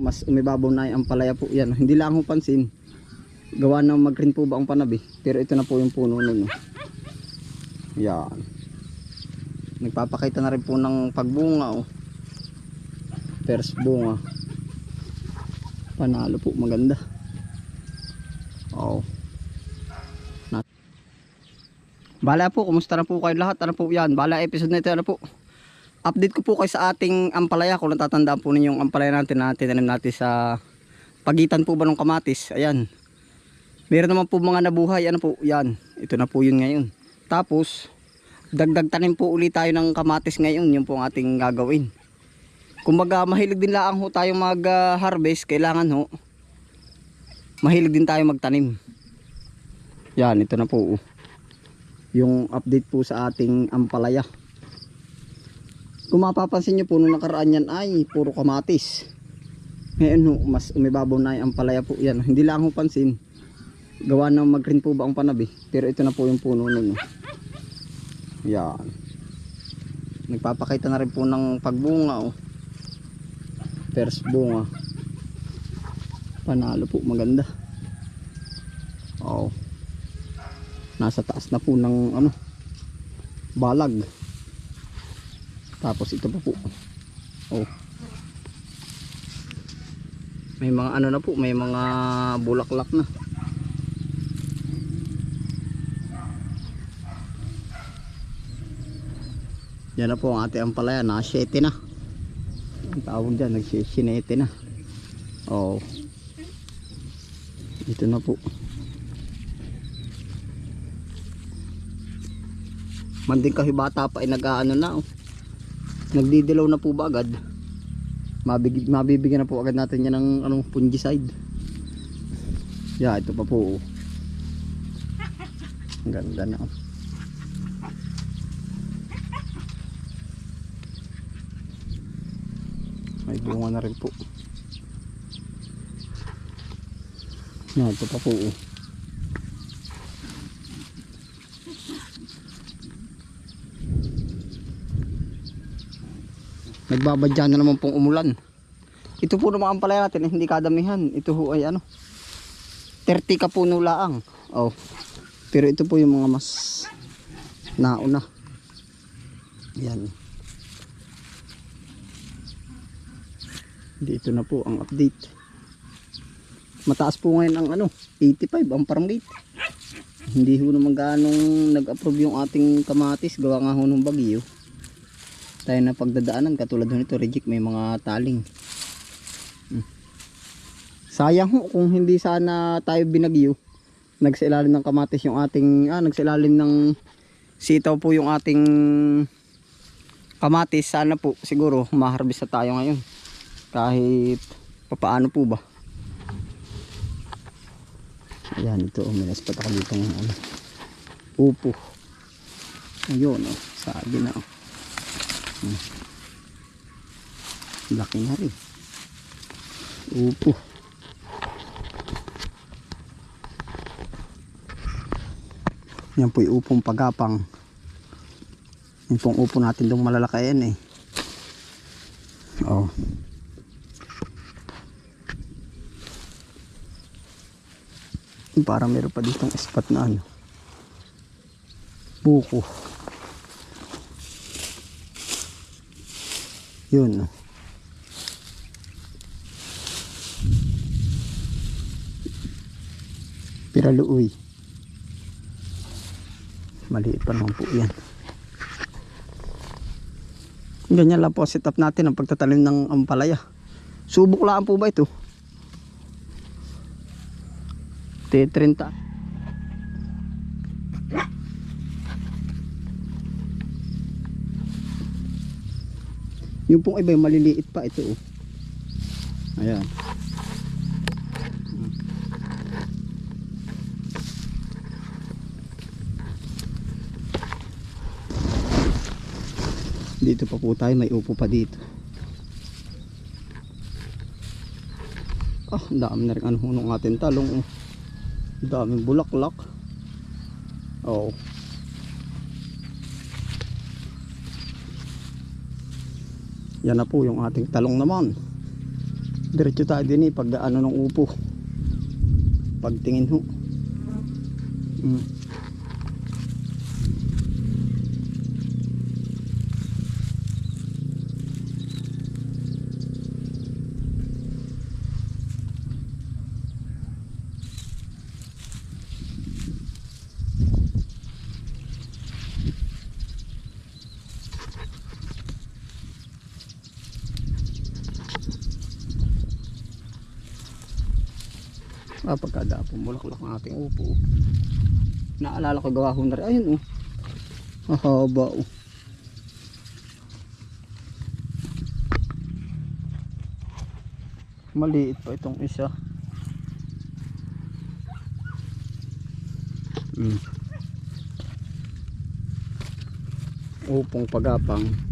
mas umibabaw na ang palaya po yan. Hindi lang ho pansin. Gawa ng mag-green po ba ang panabi. Pero ito na po yung puno nun. Yan. Nagpapakita na rin po ng pagbunga. Oh. First bunga. Panalo po. Maganda. Oh. Na Bala po, kumusta na po kayo lahat? Ano po yan? Bala episode na ito, ano po? Update ko po kayo sa ating ampalaya. Kung natatandaan po ninyo yung ampalaya natin na tinanim natin sa pagitan po ba ng kamatis. Ayan. Meron naman po mga nabuhay. Ano po? Yan. Ito na po yun ngayon. Tapos, dagdag tanim po ulit tayo ng kamatis ngayon. Yun po ang ating gagawin. Kumbaga, mahilig din lang ho tayong mag-harvest. Kailangan ho. Mahilig din tayo magtanim. Yan, ito na po. oh. Yung update po sa ating ampalaya. Kung mapapansin nyo po nung nakaraan yan ay puro kamatis. Ngayon ho, mas umibabaw na ang ampalaya po yan. Hindi lang ho pansin. Gawa ng mag-green po ba ang panabi. Pero ito na po yung puno nun. Yan. Nagpapakita na rin po ng pagbunga. Oh. First bunga. Panalo po, maganda. Oh. Nasa taas na po ng ano, balag. Tapos ito pa po. Oh. May mga ano na po, may mga bulaklak na. Yan na po ang ating ampalaya, na 7 na. Ang tawag dyan, nagsisinete na. Oh. Ito na po. Manding kahibata pa ay nag-aano na oh. Nagdidilaw na po ba agad? Mabig mabibigyan na po agad natin yan ng anong fungicide. Yeah, ito pa po. Ang ganda na. oh. May bunga na rin po. Yan, ito pa po. oh. Nagbabadya na naman pong umulan. Ito po naman ang palaya natin, eh, hindi kadamihan. Ito ho ay ano, 30 ka puno laang. Oh. Pero ito po yung mga mas nauna. Yan. Dito na po ang update. Mataas po ngayon ang ano, 85 ang farm gate. Hindi ho naman ganong nag-approve yung ating kamatis. Gawa nga ho ng bagyo tayo na pagdadaanan katulad nito reject may mga taling. Hmm. sayang ho kung hindi sana tayo binagyo. Nagsailalim ng kamatis yung ating ah, nagsailalim ng sitaw po yung ating kamatis. Sana po siguro maharbis na tayo ngayon. Kahit papaano po ba? Ayan ito oh, may naspat ako dito ng ano upo. Ayun oh, sabi na oh Laki na rin. Upo. Yan po yung upong pagapang. Yan pong upo natin dong malalaki yan eh. Oh. Parang meron pa ditong spot na ano. Buko. Yun. Piraluoy. Maliit pa naman po yan. Ganyan lang po ang setup natin ang pagtatanim ng ampalaya. Subok lang po ba ito? T30. Yung pong iba yung maliliit pa ito oh. Ayan. Dito pa po tayo, may upo pa dito. Ah, ang dami na rin ano ng ating talong. Oh. Daming bulaklak. Oh. Yan na po yung ating talong naman. Diretso tayo din eh, pag ano ng upo. Pagtingin ho. Mm. Ah, pagkada po, bulaklak ang ating upo. Naalala ko gawa ko na rin. Ayun oh. Mahaba oh. Maliit pa itong isa. Mm. Upong pagapang.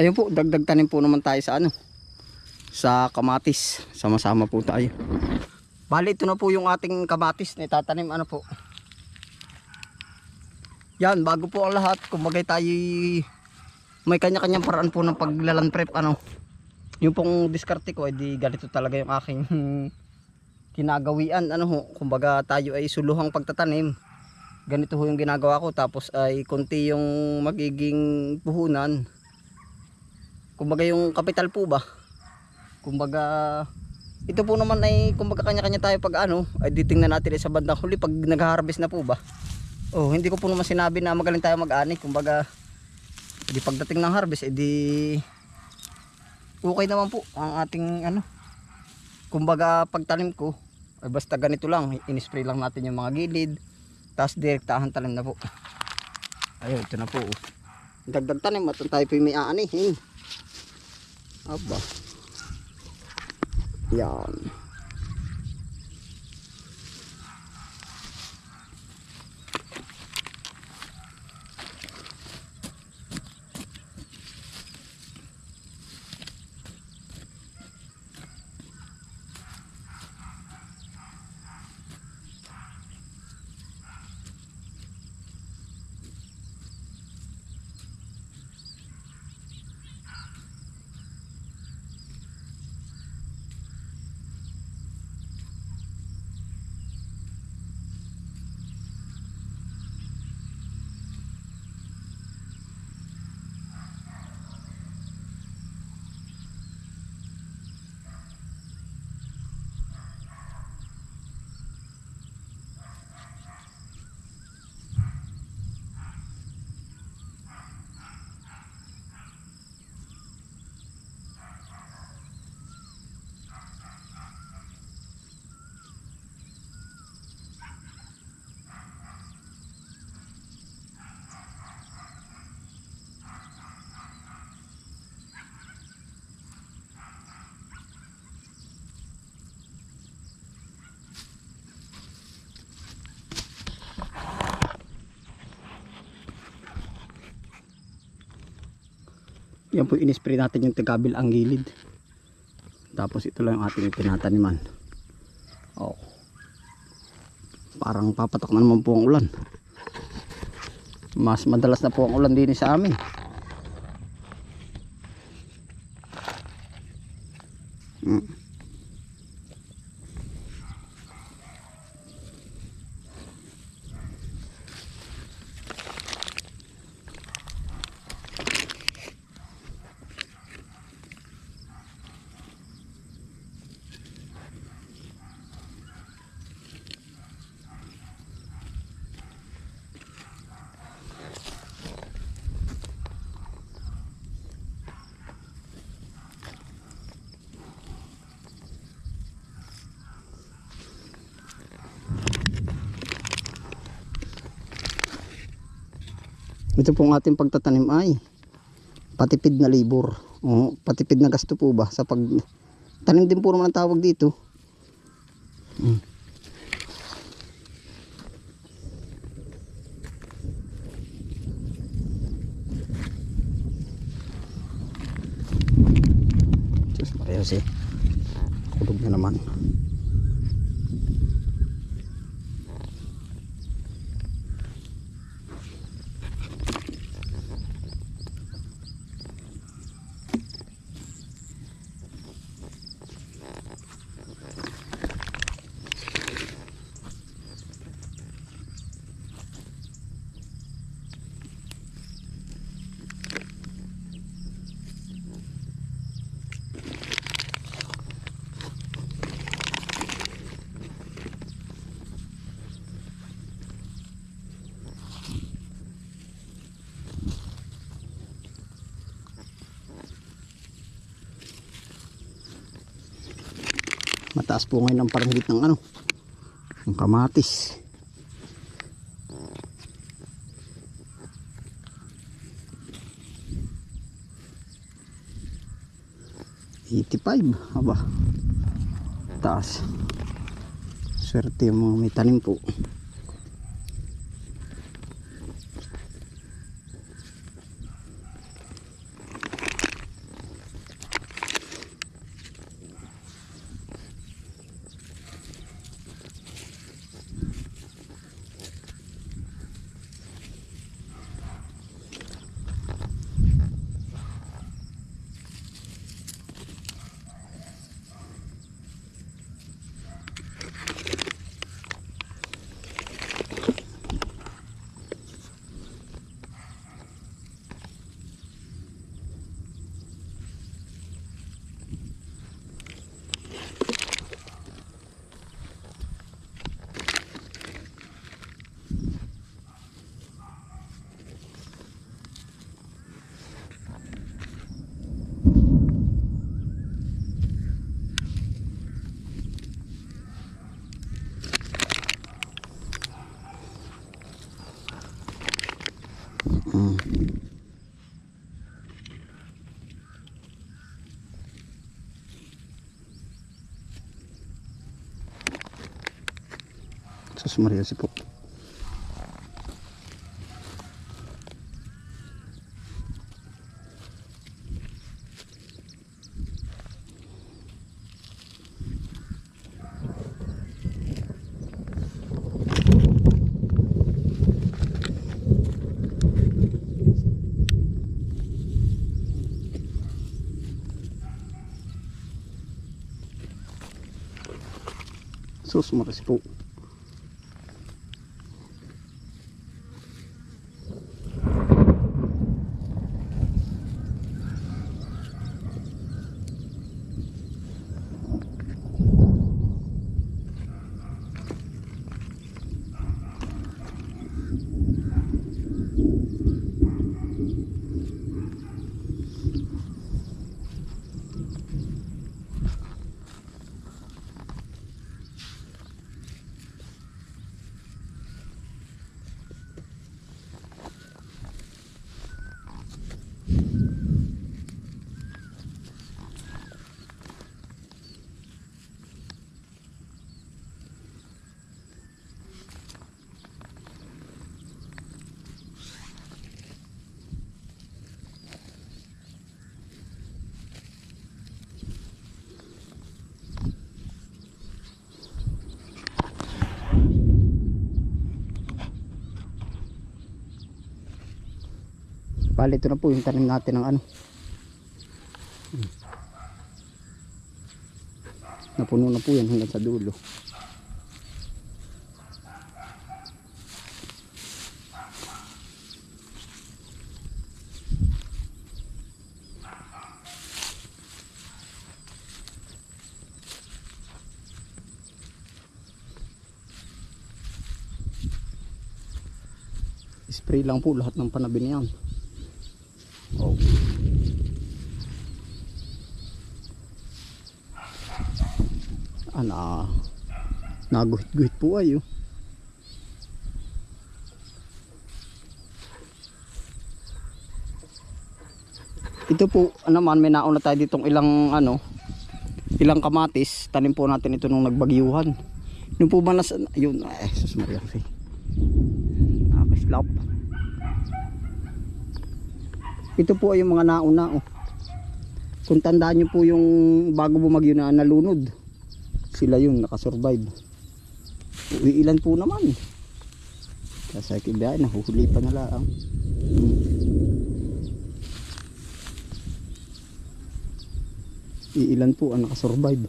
Ayun po, dagdag tanim po naman tayo sa ano. Sa kamatis. Sama-sama po tayo. Bali, ito na po yung ating kamatis na itatanim. Ano po. Yan, bago po ang lahat. Kumbaga tayo may kanya-kanyang paraan po ng paglalan prep. Ano. Yung pong diskarte ko, edi ganito talaga yung aking kinagawian. Ano ho, kumbaga tayo ay suluhang pagtatanim ganito ho yung ginagawa ko tapos ay konti yung magiging puhunan kumbaga yung kapital po ba? Kumbaga ito po naman ay kumbaga kanya-kanya tayo pag ano ay ditingnan natin sa bandang huli pag nag-harvest na po ba? Oh hindi ko po naman sinabi na magaling tayo mag-ani. Kumbaga di pagdating ng harvest edi okay naman po ang ating ano. Kumbaga pagtanim ko ay basta ganito lang. In-spray lang natin yung mga gilid tapos direktahan tanim na po. Ayun ito na po oh. dagdag tanim at tayo po may aanihin Aba. Yan. Yan po in-spray natin yung tagabil ang gilid. Tapos ito lang yung ating tinataniman. Oh. Parang papatok na naman po ang ulan. Mas madalas na po ang ulan din sa amin. Mm. Ito pong ating pagtatanim ay patipid na labor. O, patipid na gasto po ba sa pag tanim din po naman ang tawag dito. Mm. Sus Maria si. Kulog na naman. Mataas po ngayon ang paranggit ng ano. Ng kamatis. Eighty-five. Aba. Taas. Swerte yung mga may tanim po. Mm. Sus Maria si po. Sus Maria si Bali ito na po yung tanim natin ng ano. Napuno na po yan hanggang sa dulo. Spray lang po lahat ng panabi niyan. Oh. Ana. Naguhit-guhit po ayo. Ito po, ano man, may nauna tayo ditong ilang ano, ilang kamatis. Tanim po natin ito nung nagbagyuhan. Yung po ba nasa, yun, ay, sus Maria. Nakaslap. Ito po ay yung mga nauna. Oh. Kung tandaan nyo po yung bago bumagyo na nalunod, sila yun, nakasurvive. Uwi ilan po naman. Kasi kibiyahe, nahuhuli pa na lang. Iilan po ang nakasurvive.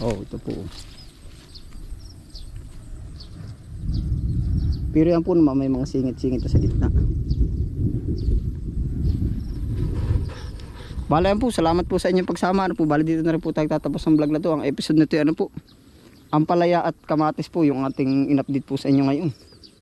Oh, ito po. Pero yan po naman may mga singit-singit sa gitna. Bala yan po, salamat po sa inyong pagsama. Ano po, bali dito na rin po tayo tatapos ng vlog na to. Ang episode na to, ano po, Ampalaya at Kamatis po yung ating in-update po sa inyo ngayon.